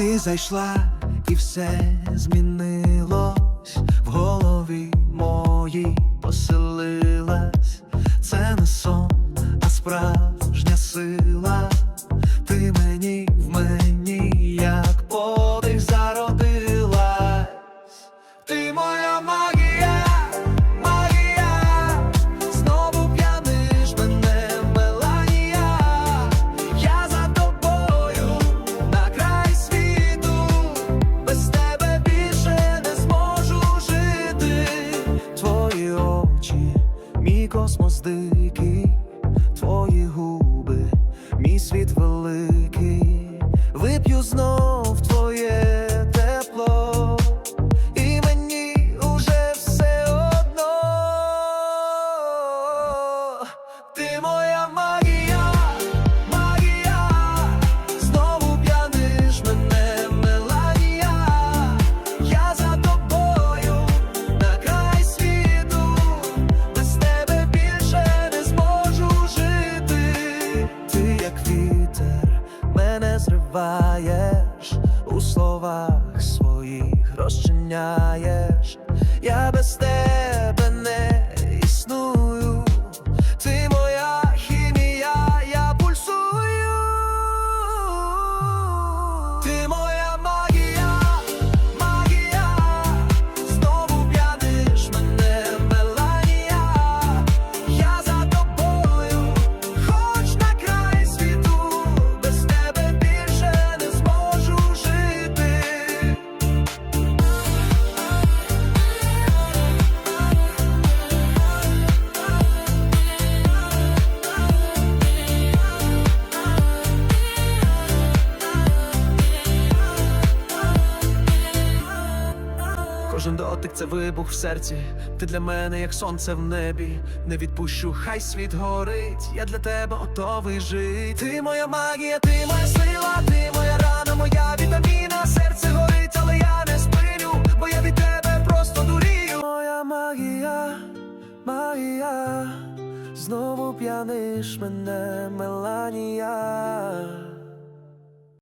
Ти зайшла і все змінилось в голові моїй поселилась. Це не сон, а справжня космос дикий, твої губи, мій світ великий. Вип'ю знов зриваєш у словах своїх розчиняєш. Я без тебе Кожен дотик це вибух в серці. Ти для мене, як сонце в небі. Не відпущу, хай світ горить. Я для тебе готовий жити. Ти моя магія, ти моя сила, ти моя рана, моя вітаміна. Серце горить, але я не спиню, бо я від тебе просто дурію. Моя магія, магія, знову п'яниш мене, меланія.